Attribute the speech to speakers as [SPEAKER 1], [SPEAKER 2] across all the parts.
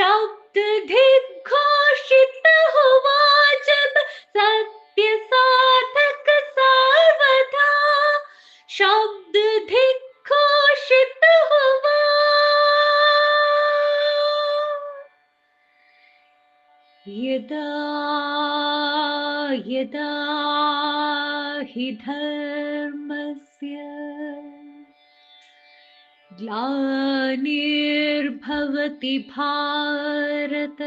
[SPEAKER 1] शब्द दिग्घोषित हुआ जब सत्य साधक सर्वथा शब्द दिग्घोषित हुआ यदा यदा हि धर्मस्य ग्लानिर्भवति भारत।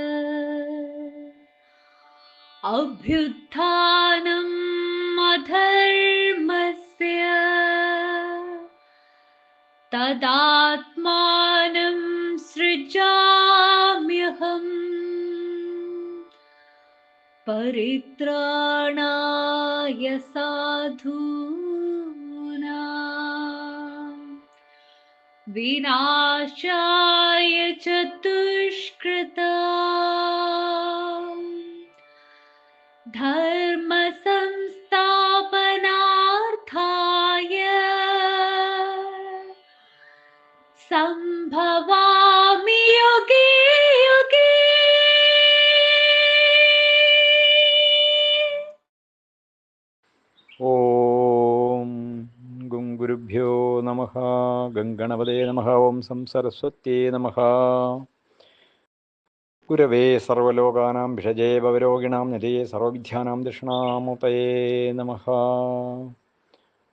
[SPEAKER 1] अभ्युत्थानम् अधर्मस्य तदात्मानं सृजाम्यहम्। परित्राणाय साधूनां विनाशाय
[SPEAKER 2] चतुष्कृता। ഗംഗണപതേ നമ. ഓം സം സരസ്വത്യേ നമ. ഗുരവേ സർവലോകാനാം ഭിഷജേ ഭവരോഗിണാം നിരയേ സർവവിദ്യാനാം ദക്ഷിണാമുപയേ നമ.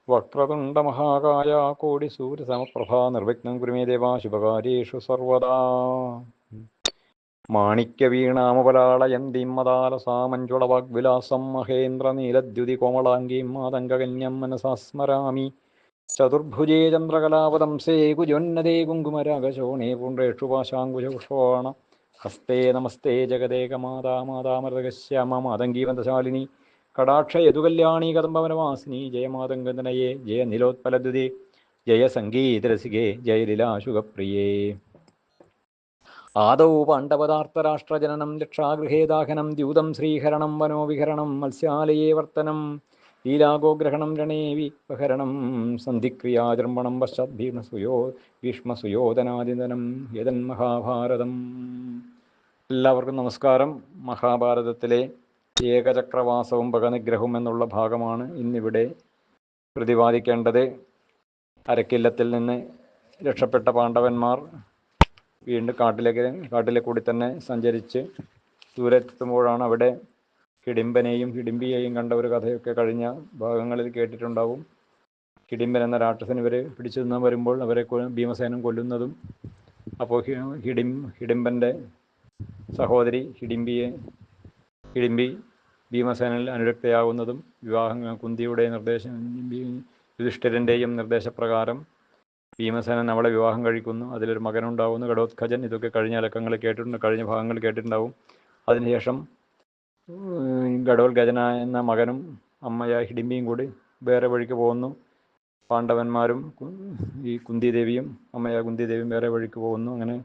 [SPEAKER 2] വക്രതുണ്ടമഹാകായ കോടിസൂര്യസമപ്രഭ നിർവിഘ്നം കുരുമേ ദേവാ ശുഭകാര്യേഷു സർവദാ. മാണിക്യവീണാമപലാളയന്തിം മദാലസാമഞ്ജുളവാഗ്വിലാസം മഹേന്ദ്രനീലദ്യുതി കോമളാംഗീം മാതംഗകന്യം മനസാ സ്മരാമി ചതുർഭുജേ ചന്ദ്രകലാപദംസേ കുജോന്നതേ കുങ്കുമരാഗശോണേ പുണ്ട്രേഷു പാശാങ്കുശപുഷ്പവാണ. ഹസ്തേ നമസ്തേ ജഗദേകമാതാ മാതാമൃതകശ്യാമ മാതംഗീവന്തശാലിനി. കടാക്ഷ യദുകല്യാണി കദംബവനവാസിനി ജയമാതംഗതനയേ ജയ നിലോത്പലദ്വിതേ ജയ സംഗീതരസികേ ജയ ലീലാശുഖപ്രിയേ. ആദൗ പാണ്ഡവതാർത്ഥരാഷ്ട്രജനനം ലക്ഷാഗൃഹേദാഹനം ദ്യൂതം ശ്രീഹരണം വനോവിഹരണം മത്സ്യാലയേ വർത്തനം. ലീലാഗോഗ്രഹണം രണേ വിപഹരണം സന്ധിക്രിയാചർമ്മണം പശ്ചാത് ഭീഷ്മസുയോ ഭീഷ്മസുയോധനാദിതനം യതൻ മഹാഭാരതം. എല്ലാവർക്കും നമസ്കാരം. മഹാഭാരതത്തിലെ ഏകചക്രവാസവും പകനിഗ്രഹവും എന്നുള്ള ഭാഗമാണ് ഇന്നിവിടെ പ്രതിപാദിക്കേണ്ടത്. അരക്കില്ലത്തിൽ നിന്ന് രക്ഷപ്പെട്ട പാണ്ഡവന്മാർ വീണ്ടും കാട്ടിലേക്ക് കാട്ടിലെ കൂടി തന്നെ സഞ്ചരിച്ച് ദൂരെത്തുമ്പോഴാണ് അവിടെ ഹിഡിമ്പനെയും കിടിമ്പിയെയും കണ്ട ഒരു കഥയൊക്കെ കഴിഞ്ഞ ഭാഗങ്ങളിൽ കേട്ടിട്ടുണ്ടാവും. കിടിമ്പൻ എന്ന രാക്ഷസൻ ഇവരെ പിടിച്ചു നിന്ന് വരുമ്പോൾ അവരെ ഭീമസേനം കൊല്ലുന്നതും അപ്പോൾ ഹിഡിം ഹിഡിമ്പന്റെ സഹോദരി ഹിഡിമ്പിയെ ഹിഡിമ്പി ഭീമസേനയിൽ അനുരക്തയാകുന്നതും വിവാഹം കുന്തിയുടെ നിർദ്ദേശം യുധിഷ്ഠിരന്റെയും നിർദ്ദേശപ്രകാരം ഭീമസേനൻ അവളെ വിവാഹം കഴിക്കുന്നു. അതിലൊരു മകനുണ്ടാകുന്നു ഘടോത്കജൻ ഇതൊക്കെ കഴിഞ്ഞ അലക്കങ്ങൾ കേട്ടിട്ടുണ്ട് കഴിഞ്ഞ ഭാഗങ്ങൾ കേട്ടിട്ടുണ്ടാവും. അതിനുശേഷം ഉം, ഗജന എന്ന മകനും അമ്മയായ ഹിഡിമ്പിയും കൂടി വേറെ വഴിക്ക് പോകുന്നു. പാണ്ഡവന്മാരും ഈ കുന്തിദേവിയും അമ്മയായ കുന്തിദേവിയും വേറെ വഴിക്ക് പോകുന്നു. അങ്ങനെ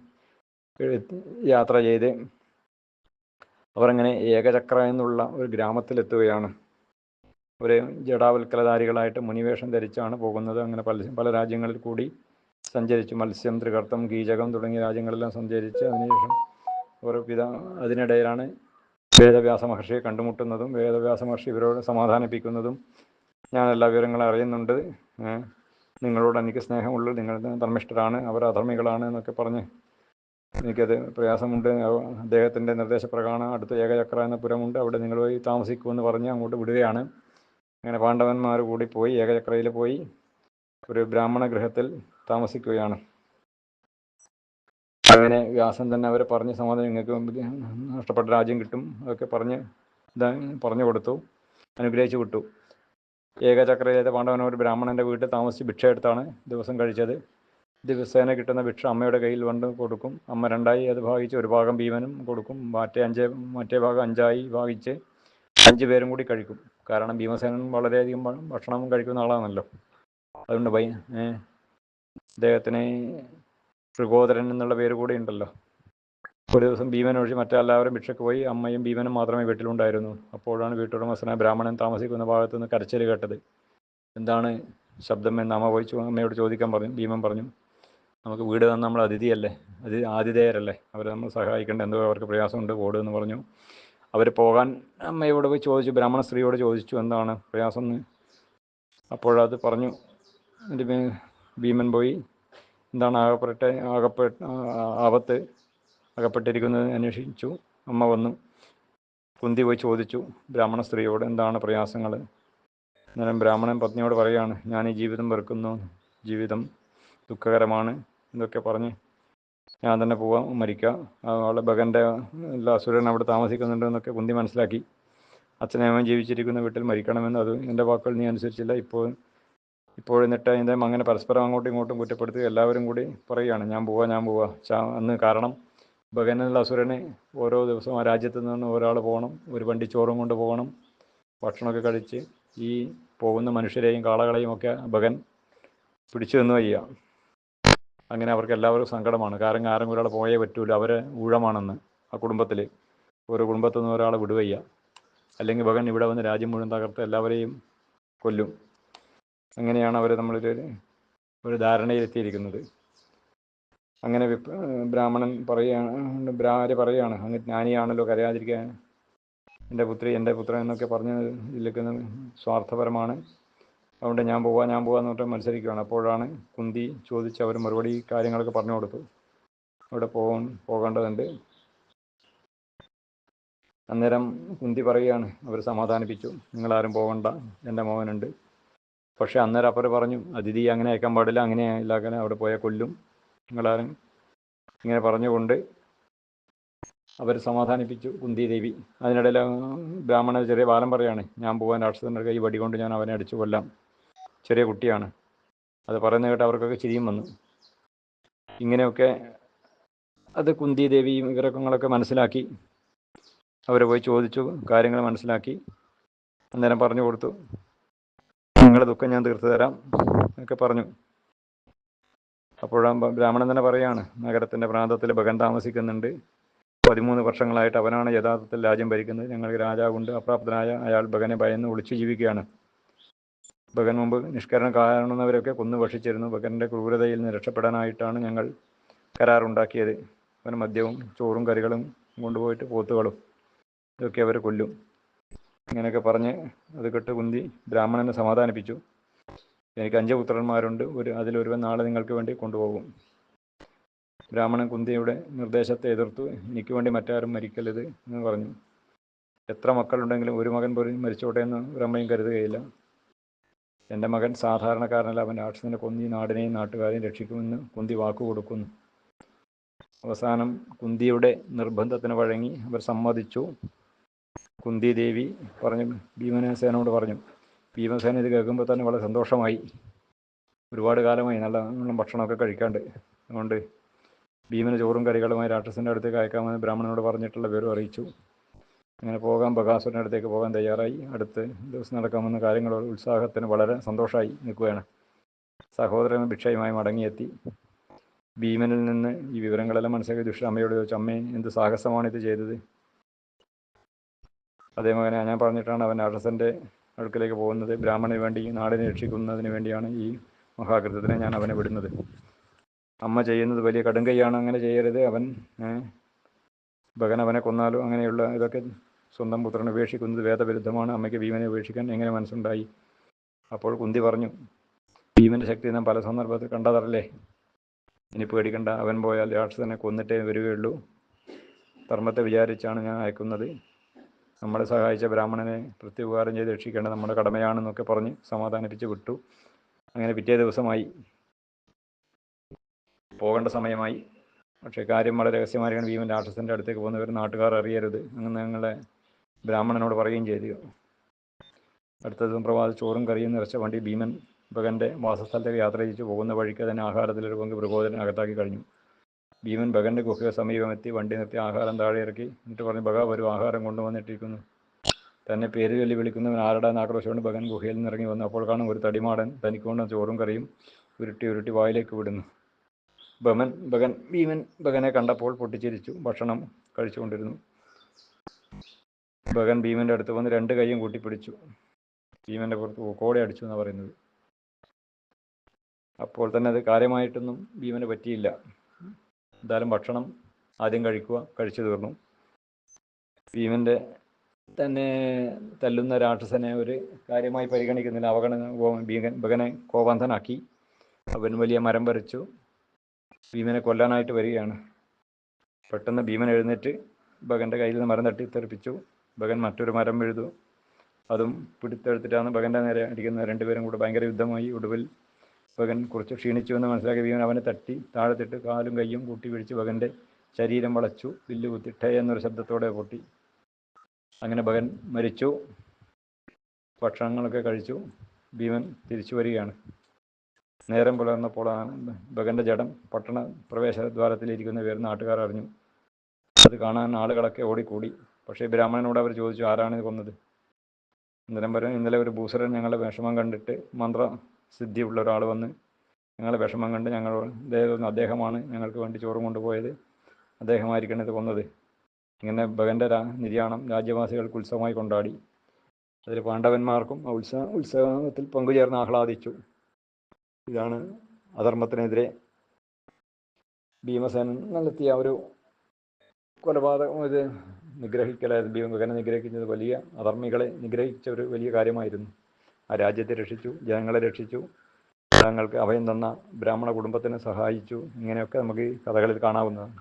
[SPEAKER 2] യാത്ര ചെയ്ത് അവരങ്ങനെ ഏകചക്ര എന്നുള്ള ഒരു ഗ്രാമത്തിലെത്തുകയാണ്. ഒരു ജടാവൽക്കലധാരികളായിട്ട് മുനിവേഷം ധരിച്ചാണ് പോകുന്നത്. അങ്ങനെ പല പല രാജ്യങ്ങളിൽ കൂടി സഞ്ചരിച്ച് മത്സ്യം ത്രികർത്തം കീചകം തുടങ്ങിയ രാജ്യങ്ങളെല്ലാം സഞ്ചരിച്ച് അതിനുശേഷം ഓരോ പിതാ അതിനിടയിലാണ് വേദവ്യാസ മഹർഷിയെ കണ്ടുമുട്ടുന്നതും വേദവ്യാസ മഹർഷി ഇവരോട് സമാധാനിപ്പിക്കുന്നതും ഞാൻ എല്ലാ വിവരങ്ങളും അറിയുന്നുണ്ട്. നിങ്ങളോട് എനിക്ക് സ്നേഹമുള്ളു നിങ്ങൾ ധർമ്മിഷ്ഠരാണ് അവർ അധർമ്മികളാണ് എന്നൊക്കെ പറഞ്ഞ് എനിക്കത് പ്രയാസമുണ്ട്. അദ്ദേഹത്തിന്റെ നിർദ്ദേശപ്രകാരം അടുത്ത ഏകചക്ര എന്ന പുരമുണ്ട്. അവിടെ നിങ്ങൾ പോയി താമസിക്കുമെന്ന് പറഞ്ഞ് അങ്ങോട്ട് വിടുകയാണ്. അങ്ങനെ പാണ്ഡവന്മാർ കൂടി പോയി ഏകചക്രയിൽ പോയി ഒരു ബ്രാഹ്മണ ഗൃഹത്തിൽ താമസിക്കുകയാണ്. അങ്ങനെ വ്യാസൻ തന്നെ അവരെ പറഞ്ഞ് സമാധാനം നിങ്ങൾക്ക് നഷ്ടപ്പെട്ട രാജ്യം കിട്ടും അതൊക്കെ പറഞ്ഞ് പറഞ്ഞു കൊടുത്തു അനുഗ്രഹിച്ചു വിട്ടു. ഏകചക്രയിലെ പാണ്ഡവൻ ഒരു ബ്രാഹ്മണന്റെ വീട്ടിൽ താമസിച്ച് ഭിക്ഷ എടുത്താണ് ദിവസം കഴിച്ചത്. ദിവസേന കിട്ടുന്ന ഭിക്ഷ അമ്മയുടെ കയ്യിൽ കൊണ്ട് കൊടുക്കും. അമ്മ രണ്ടായി അത് ഭാഗിച്ച് ഒരു ഭാഗം ഭീമനും കൊടുക്കും. മറ്റേ അഞ്ച് മറ്റേ ഭാഗം അഞ്ചായി ഭാഗിച്ച് അഞ്ച് പേരും കൂടി കഴിക്കും. കാരണം ഭീമസേനൻ വളരെയധികം ഭക്ഷണം കഴിക്കുന്ന ആളാണല്ലോ. അതുകൊണ്ട് ഭയ അദ്ദേഹത്തിന് തൃഗോദരൻ എന്നുള്ള പേര് കൂടെ ഉണ്ടല്ലോ. ഒരു ദിവസം ഭീമൻ ഒഴിച്ച് മറ്റെല്ലാവരും ഭിക്ഷയ്ക്ക് പോയി അമ്മയും ഭീമനും മാത്രമേ വീട്ടിലുണ്ടായിരുന്നു. അപ്പോഴാണ് വീട്ടുടമസ്ഥനായ ബ്രാഹ്മണൻ താമസിക്കുന്ന ഭാഗത്ത് നിന്ന് കരച്ചിൽ കേട്ടത്. എന്താണ് ശബ്ദം എന്ന് അമ്മ പോയി അമ്മയോട് ചോദിക്കാൻ പറഞ്ഞു. ഭീമൻ പറഞ്ഞു നമുക്ക് വീട് തന്ന നമ്മൾ അതിഥിയല്ലേ? അതി ആതിഥേയരല്ലേ? അവരെ നമ്മൾ സഹായിക്കേണ്ട? എന്തോ അവർക്ക് പ്രയാസമുണ്ട് ഓട് എന്ന് പറഞ്ഞു. അവർ പോകാൻ അമ്മയോട് പോയി ചോദിച്ചു. ബ്രാഹ്മണ സ്ത്രീയോട് ചോദിച്ചു എന്താണ് പ്രയാസം എന്ന്? അപ്പോഴത് പറഞ്ഞു. ഭീമൻ പോയി എന്താണ് ആകപ്പെട്ട ആകപ്പെട്ട ആപത്ത് അകപ്പെട്ടിരിക്കുന്നത് അന്വേഷിച്ചു. അമ്മ വന്നു. കുന്തി പോയി ചോദിച്ചു ബ്രാഹ്മണ സ്ത്രീയോട് എന്താണ് പ്രയാസങ്ങൾ? അന്നേരം ബ്രാഹ്മണൻ പത്നിയോട് പറയുകയാണ് ഞാൻ ഈ ജീവിതം വെറുക്കുന്നു. ജീവിതം ദുഃഖകരമാണ് എന്നൊക്കെ പറഞ്ഞ് ഞാൻ തന്നെ പോവാം മരിക്കുക അവളെ ഭഗന്റെ എല്ലാ അസുരൻ അവിടെ താമസിക്കുന്നുണ്ട് എന്നൊക്കെ കുന്തി മനസ്സിലാക്കി. അച്ഛനെ അമ്മ ജീവിച്ചിരിക്കുന്ന വീട്ടിൽ മരിക്കണമെന്ന് അത് എന്റെ വാക്കുകൾ നീ അനുസരിച്ചില്ല. ഇപ്പോൾ ഇപ്പോൾ എന്നിട്ട് അതിന്റെ അങ്ങനെ പരസ്പരം അങ്ങോട്ടും ഇങ്ങോട്ടും കുറ്റപ്പെടുത്തി എല്ലാവരും കൂടി പറയുകയാണ് ഞാൻ പോവാ ഞാൻ പോവാ അന്ന് കാരണം ഭഗനുള്ള അസുരനെ ഓരോ ദിവസവും ആ രാജ്യത്ത് നിന്ന് ഒരാൾ പോകണം ഒരു വണ്ടി ചോറും കൊണ്ട് പോകണം ഭക്ഷണമൊക്കെ കഴിച്ച് ഈ പോകുന്ന മനുഷ്യരെയും കാളകളെയും ഒക്കെ ഭഗൻ പിടിച്ചു നിന്ന് വയ്യ. അങ്ങനെ അവർക്ക് എല്ലാവർക്കും സങ്കടമാണ്. കാരണം ആരും ഒരാൾ പോയേ പറ്റൂല അവർ ഊഴമാണെന്ന് ആ കുടുംബത്തിൽ ഒരു കുടുംബത്തിൽ നിന്ന് ഒരാളെ വിടുവയ്യ. അല്ലെങ്കിൽ ഭഗൻ ഇവിടെ വന്ന് രാജ്യം മുഴുവൻ തകർത്ത് എല്ലാവരെയും കൊല്ലും. അങ്ങനെയാണ് അവരെ നമ്മളിൽ ഒരു ധാരണയിലെത്തിയിരിക്കുന്നത്. അങ്ങനെ ബ്രാഹ്മണൻ പറയുകയാണ് ബ്രാഹ്മര് പറയുകയാണ്? അങ്ങ് ജ്ഞാനിയാണല്ലോ കരയാതിരിക്കാൻ. എന്റെ പുത്രി എന്റെ പുത്രൻ എന്നൊക്കെ പറഞ്ഞ് ഇരിക്കുന്ന സ്വാർത്ഥപരമാണ്. അതുകൊണ്ട് ഞാൻ പോവാ ഞാൻ പോവാന്ന് പറഞ്ഞിട്ട് മത്സരിക്കുകയാണ് അപ്പോഴാണ് കുന്തി ചോദിച്ച് അവർ മറുപടി കാര്യങ്ങളൊക്കെ പറഞ്ഞു കൊടുത്തു. അവിടെ പോകാൻ പോകേണ്ടതുണ്ട്. അന്നേരം കുന്തി പറയുകയാണ് അവർ സമാധാനിപ്പിച്ചു. നിങ്ങളാരും പോകണ്ട എന്റെ മോഹനുണ്ട് പക്ഷേ അന്നേരം അപ്പർ പറഞ്ഞു അതിഥി അങ്ങനെ അയക്കാൻ പാടില്ല അങ്ങനെ ഇല്ലാക്കാൻ അവിടെ പോയാൽ കൊല്ലും. നിങ്ങളാരും ഇങ്ങനെ പറഞ്ഞുകൊണ്ട് അവർ സമാധാനിപ്പിച്ചു കുന്തി ദേവി അതിനിടയിൽ ബ്രാഹ്മണ ചെറിയ ബാലം പറയാണ് ഞാൻ പോകാൻ രാക്ഷസന്റെ കൈ വടി കൊണ്ട് ഞാൻ അവനെ അടിച്ചു കൊല്ലാം. ചെറിയ കുട്ടിയാണ്. അത് പറയുന്ന കേട്ട് അവർക്കൊക്കെ ചിരിയും വന്നു. ഇങ്ങനെയൊക്കെ അത് കുന്തി ദേവിയും ഇവരൊക്കെ മനസ്സിലാക്കി. അവരെ പോയി ചോദിച്ചു കാര്യങ്ങൾ മനസ്സിലാക്കി. അന്നേരം പറഞ്ഞു കൊടുത്തു. നിങ്ങളുടെ ദുഃഖം ഞാൻ തീർത്തു തരാം എന്നൊക്കെ പറഞ്ഞു. അപ്പോഴാ ബ്രാഹ്മണൻ തന്നെ പറയാണ് നഗരത്തിന്റെ പ്രാന്തത്തിൽ ഭഗൻ താമസിക്കുന്നുണ്ട്. പതിമൂന്ന് വർഷങ്ങളായിട്ട് അവനാണ് യഥാർത്ഥത്തിൽ രാജ്യം ഭരിക്കുന്നത്. ഞങ്ങൾക്ക് രാജാവുണ്ട് അപ്രാപ്തനായ അയാൾ ഭഗനെ ഭയന്ന് ഒളിച്ചു ജീവിക്കുകയാണ്. ഭഗൻ മുമ്പ് നിഷ്കരണം കാണുന്നവരൊക്കെ കൊന്നു ഭക്ഷിച്ചിരുന്നു. ഭഗന്റെ ക്രൂരതയിൽ നിന്ന് രക്ഷപ്പെടാനായിട്ടാണ് ഞങ്ങൾ കരാറുണ്ടാക്കിയത്. അവന് മദ്യവും ചോറും കറികളും കൊണ്ടുപോയിട്ട് പോത്തുകളും ഇതൊക്കെ അവർ കൊല്ലും. ഇങ്ങനെയൊക്കെ പറഞ്ഞ് അത് കെട്ട് കുന്തി ബ്രാഹ്മണനെ സമാധാനിപ്പിച്ചു. എനിക്ക് അഞ്ച് പുത്രന്മാരുണ്ട്. ഒരു അതിലൊരുവൻ നാളെ നിങ്ങൾക്ക് വേണ്ടി കൊണ്ടുപോകും. ബ്രാഹ്മണൻ കുന്തിയുടെ നിർദ്ദേശത്തെ എതിർത്തു. എനിക്ക് വേണ്ടി മറ്റാരും മരിക്കരുത് എന്ന് പറഞ്ഞു. എത്ര മക്കളുണ്ടെങ്കിലും ഒരു മകൻ പോലും മരിച്ചോട്ടെ എന്ന് ഒരമ്മയും കരുതുകയില്ല. എന്റെ മകൻ സാധാരണക്കാരനല്ല. അവൻ രാക്ഷസിനെ കൊന്നി നാടിനെയും നാട്ടുകാരെയും രക്ഷിക്കുമെന്ന് കുന്തി വാക്കു കൊടുക്കുന്നു. അവസാനം കുന്തിയുടെ നിർബന്ധത്തിന് വഴങ്ങി അവർ സമ്മതിച്ചു. കുന്തി ദേവി പറഞ്ഞു ഭീമസേനോട് പറഞ്ഞു. ഭീമസേന ഇത് കേൾക്കുമ്പോൾ തന്നെ വളരെ സന്തോഷമായി. ഒരുപാട് കാലമായി നല്ല ഭക്ഷണമൊക്കെ കഴിക്കാണ്ട്. അതുകൊണ്ട് ഭീമന് ചോറും കറികളുമായി രാക്ഷസന്റെ അടുത്തേക്ക് അയക്കാമെന്ന് ബ്രാഹ്മണനോട് പറഞ്ഞിട്ടുള്ള വിവരം അറിയിച്ചു. അങ്ങനെ പോകാൻ ബകാസുരന്റെ അടുത്തേക്ക് പോകാൻ തയ്യാറായി. അടുത്ത് ദിവസം നടക്കാമെന്ന കാര്യങ്ങൾ ഉത്സാഹത്തിന് വളരെ സന്തോഷമായി നിൽക്കുകയാണ്. സഹോദരൻ ഭിക്ഷയുമായി മടങ്ങിയെത്തി. ഭീമനിൽ നിന്ന് ഈ വിവരങ്ങളെല്ലാം മനസ്സിലാക്കി ദുഷ്ട അമ്മയോട് ചോദിച്ചു അമ്മേ എന്ത് സാഹസമാണ് ഇത് ചെയ്തത്? അതേ മകനെ ഞാൻ പറഞ്ഞിട്ടാണ് അവൻ രാക്ഷസന്റെ അടുക്കലേക്ക് പോകുന്നത്. ബ്രാഹ്മണന് വേണ്ടി നാടിനെ രക്ഷിക്കുന്നതിന് വേണ്ടിയാണ് ഈ മഹാകൃതത്തിനെ ഞാൻ അവനെ വിടുന്നത്. അമ്മ ചെയ്യുന്നത് വലിയ കടുങ്കൈയാണ് അങ്ങനെ ചെയ്യരുത്. അവൻ ഭഗൻ അവനെ കൊന്നാലോ അങ്ങനെയുള്ള ഇതൊക്കെ സ്വന്തം പുത്രനെ ഉപേക്ഷിക്കുന്നത് വേദവിരുദ്ധമാണ്. അമ്മയ്ക്ക് ഭീമനെ ഉപേക്ഷിക്കാൻ എങ്ങനെ മനസ്സുണ്ടായി? അപ്പോൾ കുന്തി പറഞ്ഞു ഭീമന്റെ ശക്തി നാം പല സന്ദർഭത്തിൽ കണ്ടതറല്ലേ ഇനി പേടിക്കണ്ട. അവൻ പോയാൽ രാക്ഷസനെ കൊന്നിട്ടേ വരികയുള്ളൂ. ധർമ്മത്തെ വിചാരിച്ചാണ് ഞാൻ അയക്കുന്നത്. നമ്മളെ സഹായിച്ച ബ്രാഹ്മണനെ പ്രത്യുപകാരം ചെയ്ത് രക്ഷിക്കേണ്ടത് നമ്മുടെ കടമയാണെന്നൊക്കെ പറഞ്ഞ് സമാധാനിപ്പിച്ച് വിട്ടു. അങ്ങനെ പിറ്റേ ദിവസമായി പോകേണ്ട സമയമായി. പക്ഷേ കാര്യം വളരെ രഹസ്യമായിരിക്കണം. ഭീമൻ രാക്ഷസന്റെ അടുത്തേക്ക് പോകുന്നവർ നാട്ടുകാർ അറിയരുത് അങ്ങനെ ഞങ്ങളെ ബ്രാഹ്മണനോട് പറയുകയും ചെയ്തു. അടുത്ത ദിവസം പ്രഭാത ചോറും കറിയും നിറച്ച വണ്ടി ഭീമൻ ഭഗന്റെ വാസസ്ഥലത്തേക്ക് യാത്ര ചെയ്യിച്ചു പോകുന്ന വഴിക്ക് തന്നെ ആഹാരത്തിലൊരു പങ്ക് പ്രബോധനം അകത്താക്കി കഴിഞ്ഞു. ഭീമൻ ഭഗന്റെ ഗുഹ സമീപമെത്തി വണ്ടി നിർത്തി ആഹാരം താഴെ ഇറക്കി. എന്നിട്ട് പറഞ്ഞു ഭഗ ഒരു ആഹാരം കൊണ്ടുവന്നിട്ടിരിക്കുന്നു. തന്നെ പേര് ചൊല്ലി വിളിക്കുന്നവൻ ആരുടെ ആക്രോശമുണ്ട് ഭഗൻ ഗുഹയിൽ നിന്ന് ഇറങ്ങി വന്നു. അപ്പോൾ കാണും ഒരു തടിമാടൻ തനിക്ക് കൊണ്ട് ചോറും കറിയും ഉരുട്ടി ഉരുട്ടി വായിലേക്ക് വിടുന്നു. ഭമൻ ഭഗൻ ഭീമൻ ഭഗനെ കണ്ടപ്പോൾ പൊട്ടിച്ചിരിച്ചു. ഭക്ഷണം കഴിച്ചുകൊണ്ടിരുന്നു. ഭഗൻ ഭീമന്റെ അടുത്ത് വന്ന് രണ്ട് കൈയും കൂട്ടിപ്പിടിച്ചു. ഭീമന്റെ പുറത്ത് കോടെ അടിച്ചു എന്നാണ് പറയുന്നത്. അപ്പോൾ തന്നെ അത് കാര്യമായിട്ടൊന്നും ഭീമന് പറ്റിയില്ല. എന്തായാലും ഭക്ഷണം ആദ്യം കഴിക്കുക കഴിച്ചു തീർന്നു. ഭീമന്റെ തന്നെ തല്ലുന്ന രാക്ഷസനെ ഒരു കാര്യമായി പരിഗണിക്കുന്നില്ല. അവഗണന ഭഗനെ കോപാന്തനാക്കി അവൻ വലിയ മരം വരച്ചു. ഭീമനെ കൊല്ലാനായിട്ട് വരികയാണ്. പെട്ടെന്ന് ഭീമൻ എഴുന്നേറ്റ് ഭഗന്റെ കയ്യിൽ നിന്ന് മരം തട്ടി തെറിപ്പിച്ചു ഭഗൻ മറ്റൊരു മരം എഴുതു. അതും പിടിത്തെടുത്തിട്ടാണ് ഭഗന്റെ നേരെ അടിക്കുന്നത്. രണ്ടുപേരും കൂടെ ഭയങ്കര യുദ്ധമായി ഒടുവിൽ ഭഗൻ കുറച്ച് ക്ഷീണിച്ചു എന്ന് മനസ്സിലാക്കി ഭീമൻ അവനെ തട്ടി താഴത്തിട്ട് കാലും കയ്യും കൂട്ടി പിടിച്ച് ബകന്റെ ശരീരം വളച്ചു വില്ല് ടേ എന്നൊരു ശബ്ദത്തോടെ പൊട്ടി. അങ്ങനെ ഭഗൻ മരിച്ചു. ഭക്ഷണങ്ങളൊക്കെ കഴിച്ചു. ഭീമൻ തിരിച്ചു വരികയാണ്. നേരം പുലർന്നപ്പോഴാണ് ഭഗന്റെ ജഡം പട്ടണ പ്രവേശ ദ്വാരത്തിലിരിക്കുന്ന പേര് നാട്ടുകാർ അറിഞ്ഞു. അത് കാണാൻ ആളുകളൊക്കെ ഓടിക്കൂടി. പക്ഷേ ബ്രാഹ്മണനോട് അവർ ചോദിച്ചു ആരാണ് ഇത് കൊന്നത്? അന്നേരം പറയും ഇന്നലെ ഒരു ഭൂസരൻ ഞങ്ങളുടെ വിഷമം കണ്ടിട്ട് മന്ത്രസിദ്ധിയുള്ള ഒരാൾ വന്ന് ഞങ്ങളെ വിഷമം കണ്ട് ഞങ്ങൾ ദൈവം അദ്ദേഹമാണ് ഞങ്ങൾക്ക് വേണ്ടി ചോറും കൊണ്ടുപോയത്. അദ്ദേഹമായിരിക്കണം ഇത് കൊന്നത്. ഇങ്ങനെ ഭഗന്റെ രാ നിര്യാണം രാജ്യവാസികൾക്ക് ഉത്സവമായി കൊണ്ടാടി. അതിൽ പാണ്ഡവന്മാർക്കും ഉത്സവ ഉത്സവത്തിൽ പങ്കുചേർന്ന് ആഹ്ലാദിച്ചു. ഇതാണ് അധർമ്മത്തിനെതിരെ ഭീമസേനൻ നടത്തിയ ഒരു കൊലപാതകം. ഇത് നിഗ്രഹിക്കലായിരുന്നു. ഭീമകനെ നിഗ്രഹിക്കുന്നത് വലിയ അധർമ്മികളെ നിഗ്രഹിച്ച ഒരു വലിയ കാര്യമായിരുന്നു. ആ രാജ്യത്തെ രക്ഷിച്ചു ജനങ്ങളെ രക്ഷിച്ചു തങ്ങൾക്ക് അഭയം തന്ന ബ്രാഹ്മണ കുടുംബത്തിനെ സഹായിച്ചു. ഇങ്ങനെയൊക്കെ നമുക്ക് ഈ കഥകളിൽ കാണാവുന്നതാണ്.